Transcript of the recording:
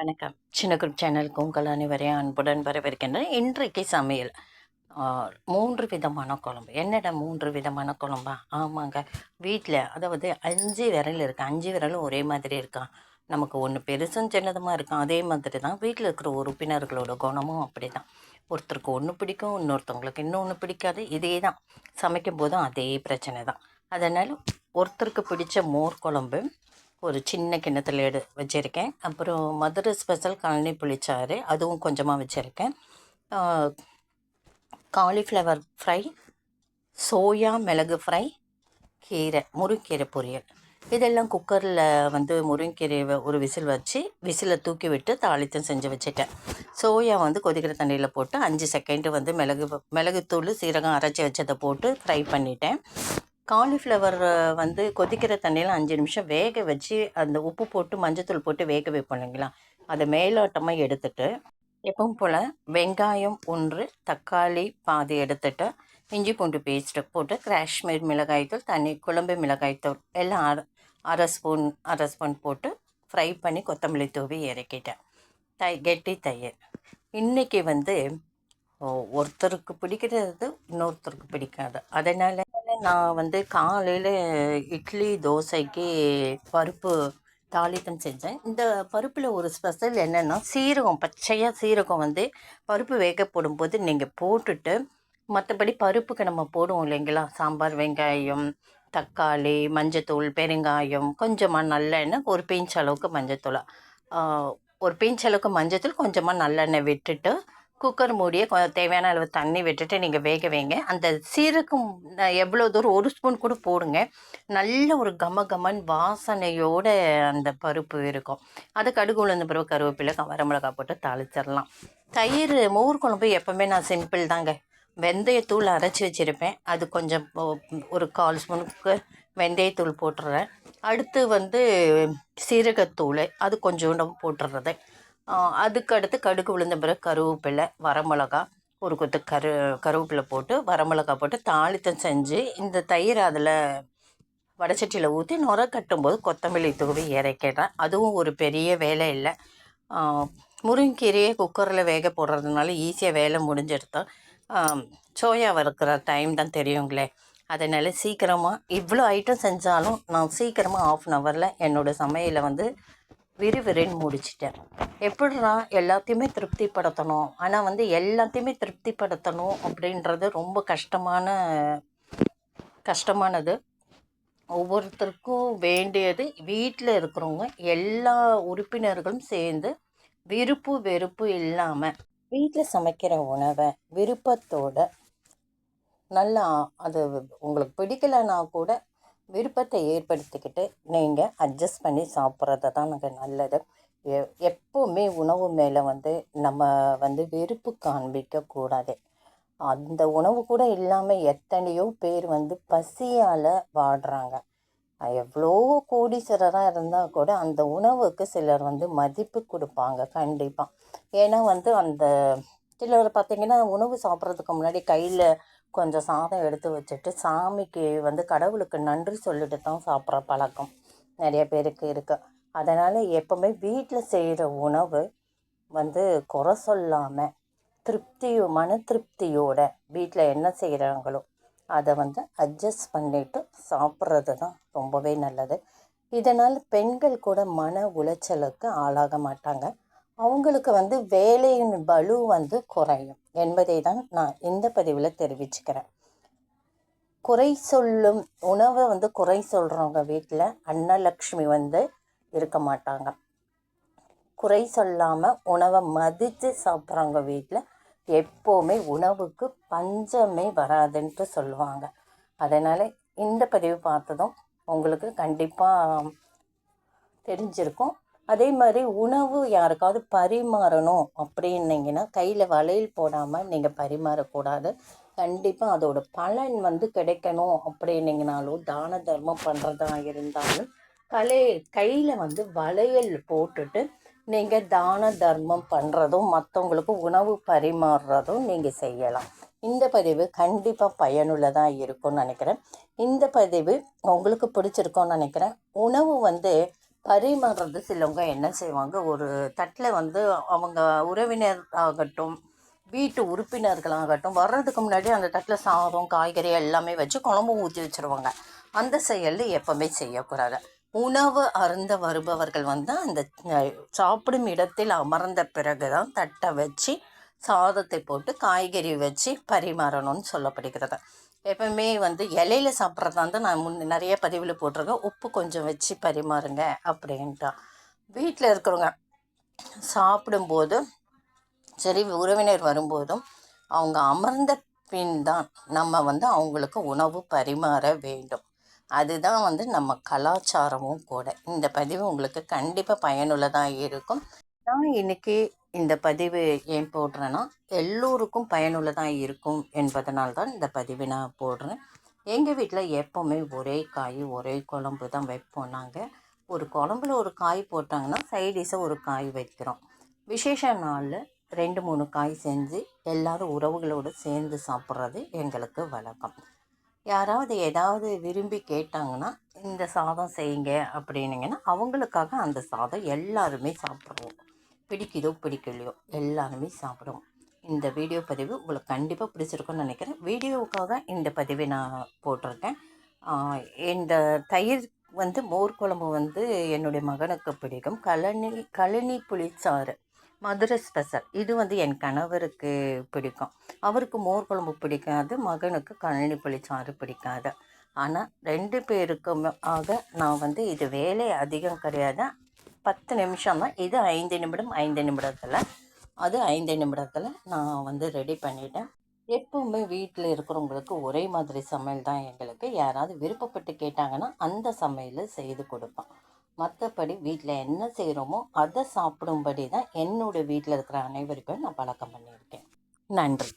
வணக்கம். சின்ன குரூப் சேனலுக்கு உங்கள் அனைவரையும் அன்புடன் வரவேற்கின்றேன். இன்றைக்கு சமையல். மூன்று விதமான குழம்பு. என்னடா மூன்று விதமான குழம்பா? ஆமாங்க. வீட்டில் அதாவது அஞ்சு விரல் இருக்கு. அஞ்சு விரலும் ஒரே மாதிரி இருக்கான் நமக்கு ஒன்று பெருசும் சின்னதுமாக இருக்கும் அதே மாதிரி தான் வீட்டில் இருக்கிற உறுப்பினர்களோட குணமும் அப்படி தான் ஒருத்தருக்கு ஒன்று பிடிக்கும் இன்னொருத்தவங்களுக்கு இன்னொன்று பிடிக்காது. இதே தான் சமைக்கும் போதும் அதே பிரச்சனை தான் அதனால் ஒருத்தருக்கு பிடிச்ச மோர் குழம்பு ஒரு சின்ன கிண்ணத்தில் எடு வச்சுருக்கேன். அப்புறம் மதுரை ஸ்பெஷல் கழனி புளிச்சாறு அதுவும் கொஞ்சமாக வச்சுருக்கேன். காலிஃப்ளவர் ஃப்ரை சோயா மிளகு ஃப்ரை கீரை முருங்கீரை பொரியல். இதெல்லாம் குக்கரில் வந்து முருங்கீரையை ஒரு விசில் வச்சு விசிலை தூக்கி விட்டு தாளித்தம் செஞ்சு வச்சுட்டேன். சோயா வந்து கொதிக்கிற தண்ணியில் போட்டு அஞ்சு செகண்டு வந்து மிளகு மிளகுத்தூள் சீரகம் அரைச்சி வச்சதை போட்டு ஃப்ரை பண்ணிட்டேன். காலிஃப்ளவர் வந்து கொதிக்கிற தண்ணியில் அஞ்சு நிமிஷம் வேக வச்சு அந்த உப்பு போட்டு மஞ்சத்தூள் போட்டு வேக வைப்போம் இல்லைங்களா? அதை மேலோட்டமாக எடுத்துட்டு எப்பவும் போல் வெங்காயம் ஒன்று தக்காளி பாதி எடுத்துட்டு இஞ்சி பூண்டு பேஸ்ட்டு போட்டு காஷ்மீர் மிளகாய்த்தூள் தண்ணி குழம்பு மிளகாய்த்தூள் எல்லாம் அரை அரை ஸ்பூன் அரை ஸ்பூன் போட்டு ஃப்ரை பண்ணி கொத்தமல்லி தூவி இறக்கிட்டேன். தை கெட்டி தயிர். இன்றைக்கி வந்து ஓ, ஒருத்தருக்கு பிடிக்கிறது இன்னொருத்தருக்கு பிடிக்காது. அதனால் நான் வந்து காலையில் இட்லி தோசைக்கு பருப்பு தாளித்தம் செஞ்சேன். இந்த பருப்பில் ஒரு ஸ்பெஷல் என்னென்னா சீரகம் பச்சையாக சீரகம் வந்து பருப்பு வேக போடும்போது நீங்கள் போட்டுட்டு மற்றபடி பருப்புக்கு நம்ம போடுவோம் இல்லைங்களா? சாம்பார் வெங்காயம் தக்காளி மஞ்சத்தூள் பெருங்காயம் கொஞ்சமாக நல்லெண்ணெய் ஒரு பிஞ்ச் அளவுக்கு மஞ்சத்தூள். ஒரு பிஞ்ச் அளவுக்கு மஞ்சத்தூள் கொஞ்சமாக நல்லெண்ணெய் விட்டுட்டு குக்கர் மூடியை கொ- தேவையான அளவு தண்ணி விட்டுட்டு நீங்கள் வேக வைங்க. அந்த சீரகம் எவ்வளோ தூரம் ஒரு ஸ்பூன் கூட போடுங்க. நல்ல ஒரு கம கமன் வாசனையோட அந்த பருப்பு இருக்கும். அது கடுகு உளுந்த பிறகு கருவேப்பிலை வரமிளகா வரமிளகாய் போட்டு தாளிச்சிடலாம். தயிர் மோர் குழம்பு எப்போவுமே நான் சிம்பிள் தாங்க. வெந்தயத்தூள் அரைச்சி வச்சுருப்பேன். அது கொஞ்சம் ஒரு கால் ஸ்பூனுக்கு வெந்தயத்தூள் போட்டுடுறேன் அடுத்து வந்து சீரகத்தூள் அது கொஞ்சோண்டு போட்டுடுறது அதுக்கடுத்து அதுக்கு அடுத்து கடுகு விழுந்த பிறகு கருவேப்பிலை வரமிளகா ஒரு கொத்து கரு கருவேப்பிலை போட்டு வரமிளகா போட்டு தாளித்தம் செஞ்சு இந்த தயிர் அதில் வடச்சட்டியில் ஊற்றி நுர கட்டும்போது கொத்தமல்லி தூவி இறக்கிடுறேன். அதுவும் ஒரு பெரிய வேலை இல்லை. முருங்கீரையை குக்கரில் வேக போடுறதுனால ஈஸியாக வேலை முடிஞ்சிருத்தோம் சோயா வறுக்கிற டைம் தான் தெரியுங்களே. அதனால் சீக்கிரமாக இவ்வளோ ஐட்டம் செஞ்சாலும் நான் சீக்கிரமாக ஆஃப் அன் ஹவரில் என்னோடய சமையலை வந்து விறுவிறுன்னு முடிச்சிட்டேன். எப்படின்னா எல்லாத்தையுமே திருப்திப்படுத்தணும்? ஆனால் வந்து எல்லாத்தையுமே திருப்திப்படுத்தணும் அப்படின்றது ரொம்ப கஷ்டமான கஷ்டமானது. ஒவ்வொருத்தருக்கும் வேண்டியது வீட்டில் இருக்கிறவங்க எல்லா உறுப்பினர்களும் சேர்ந்து விருப்பு வெறுப்பு இல்லாமல் வீட்டில் சமைக்கிற உணவை விருப்பத்தோட நல்லா அது உங்களுக்கு பிடிக்கலைன்னா கூட விருப்பத்தை ஏற்படுத்திக்கிட்டு நீங்கள் அட்ஜஸ்ட் பண்ணி சாப்பிட்றது தான் நமக்கு நல்லது. எ எப்போவுமே உணவு மேலே வந்து நம்ம வந்து வெறுப்பு காண்பிக்க கூடாது. அந்த உணவு கூட இல்லாமல் எத்தனையோ பேர் வந்து பசியால் வாடுறாங்க. எவ்வளோ எவ்வளோ கோடீஸ்வரராக இருந்தால் கூட அந்த உணவுக்கு சிலர் வந்து மதிப்பு கொடுப்பாங்க கண்டிப்பாக ஏன்னா வந்து அந்த சிலர் பார்த்திங்கன்னா உணவு சாப்பிட்றதுக்கு முன்னாடி கையில் கொஞ்சம் சாதம் எடுத்து வச்சுட்டு சாமிக்கு வந்து கடவுளுக்கு நன்றி சொல்லிட்டு தான் சாப்பிட்ற பழக்கம். நிறைய பேருக்கு இருக்குது அதனால் எப்போவுமே வீட்டில் செய்கிற உணவு வந்து குறை சொல்லாமல் திருப்தியோ மன திருப்தியோட வீட்டில் என்ன செய்கிறாங்களோ அதை வந்து அட்ஜஸ்ட் பண்ணிட்டு சாப்பிட்றது தான் ரொம்பவே நல்லது. இதனால் பெண்கள் கூட மன உளைச்சலுக்கு ஆளாக மாட்டாங்க. அவங்களுக்கு வந்து வேலையின் பலு வந்து குறையும். என்பதை தான் நான் இந்த பதிவில் தெரிவிச்சுக்கிறேன். குறை சொல்லும் உணவை வந்து குறை சொல்கிறவங்க வீட்டில் அன்னலக்ஷ்மி வந்து இருக்க மாட்டாங்க. குறை சொல்லாமல் உணவை மதித்து சாப்பிட்றவங்க வீட்டில் எப்போவுமே உணவுக்கு பஞ்சமே வராதுன்ட்டு சொல்லுவாங்க. அதனால் இந்த பதிவு பார்த்ததும் உங்களுக்கு கண்டிப்பாக தெரிஞ்சிருக்கும். அதே மாதிரி உணவு யாருக்காவது பரிமாறணும் அப்படின்னீங்கன்னா கையில் வளையல் போடாமல் நீங்கள் பரிமாறக்கூடாது. கண்டிப்பாக அதோட பலன் வந்து கிடைக்கணும் அப்படின்னீங்கனாலும் தான தர்மம் பண்ணுறதா இருந்தாலும் கலை கையில் வந்து வளையல் போட்டுட்டு நீங்கள் தான தர்மம் பண்ணுறதும் மற்றவங்களுக்கு உணவு பரிமாறுறதும் நீங்கள் செய்யலாம். இந்த பதிவு கண்டிப்பாக பயனுள்ளதாக இருக்கும்னு நினைக்கிறேன். இந்த பதிவு உங்களுக்கு பிடிச்சிருக்கோன்னு நினைக்கிறேன். உணவு வந்து பரிமாறுறது சிலவங்க என்ன செய்வாங்க? ஒரு தட்டில் வந்து அவங்க உறவினர் ஆகட்டும் வீட்டு உறுப்பினர்களாகட்டும் வர்றதுக்கு முன்னாடி அந்த தட்டில் சாதம் காய்கறி எல்லாமே வச்சு குழம்பு ஊற்றி வச்சுருவாங்க. அந்த செயல் எப்பவுமே செய்யக்கூடாது. உணவு அருந்த வருபவர்கள் வந்து அந்த சாப்பிடும் இடத்தில் அமர்ந்த பிறகு தான் தட்டை வச்சு சாதத்தை போட்டு காய்கறி வச்சு பரிமாறணும்னு சொல்லப்படுகிறது. எப்பவுமே வந்து இலையில சாப்பிட்றதா இருந்தால் நான் முன் நிறைய பதிவில் போட்டிருக்கேன். உப்பு கொஞ்சம் வச்சு பரிமாறுங்க அப்படின்ட்டா. வீட்டில் இருக்கிறவங்க சாப்பிடும்போது சரி உறவினர் வரும்போதும் அவங்க அமர்ந்த பின் தான் நம்ம வந்து அவங்களுக்கு உணவு பரிமாற வேண்டும். அதுதான் வந்து நம்ம கலாச்சாரமும் கூட. இந்த பதிவு உங்களுக்கு கண்டிப்பாக பயனுள்ளதாக இருக்கும். நான் இன்னைக்கு இந்த பதிவு ஏன் போடுறேன்னா எல்லோருக்கும் பயனுள்ளதாக இருக்கும் என்பதனால் தான் இந்த பதிவை நான் போடுறேன். எங்கள் வீட்டில் எப்போவுமே ஒரே காய் ஒரே குழம்பு தான் வைப்போம் நாங்கள் ஒரு குழம்புல ஒரு காய் போட்டாங்கன்னா சைடிஷாக ஒரு காய் வைக்கிறோம். விசேஷ நாளில் ரெண்டு மூணு காய் செஞ்சு எல்லாரும் உறவுகளோடு சேர்ந்து சாப்பிட்றது எங்களுக்கு வழக்கம். யாராவது ஏதாவது விரும்பி கேட்டாங்கன்னா இந்த சாதம் செய்யுங்க அப்படின்னிங்கன்னா அவங்களுக்காக அந்த சாதம் எல்லாருமே சாப்பிடுவோம். பிடிக்குதோ பிடிக்கலையோ எல்லாருமே சாப்பிடுவோம். இந்த வீடியோ பதிவு உங்களுக்கு கண்டிப்பாக பிடிச்சிருக்குன்னு நினைக்கிறேன். வீடியோவுக்காக இந்த பதிவை நான் போட்டிருக்கேன். இந்த தயிர் வந்து மோர் குழம்பு வந்து என்னுடைய மகனுக்கு பிடிக்கும். கழனி கழனி புளிச்சாறு மதுரை ஸ்பெஷல். இது வந்து என் கணவருக்கு பிடிக்கும். அவருக்கு மோர் குழம்பு பிடிக்காது மகனுக்கு கழனி புளிச்சாறு பிடிக்காது. ஆனால் ரெண்டு பேருக்கும் ஆக நான் வந்து இது வேலை அதிகம் கிடையாது. பத்து நிமிஷம் தான் இது ஐந்து நிமிடம் ஐந்து நிமிடத்தில். அது ஐந்து நிமிடத்தில் நான் வந்து ரெடி பண்ணிட்டேன். எப்பவுமே வீட்டில் இருக்கிறவங்களுக்கு ஒரே மாதிரி சமையல் தான் எங்களுக்கு. யாராவது விருப்பப்பட்டு கேட்டாங்கன்னா அந்த சமையலை செய்து கொடுப்பேன். மற்றபடி வீட்டில் என்ன செய்கிறோமோ அதை சாப்பிடும்படி தான் என்னோடய வீட்டில் இருக்கிற அனைவருக்கும் நான் பழக்கம் பண்ணியிருக்கேன். நன்றி.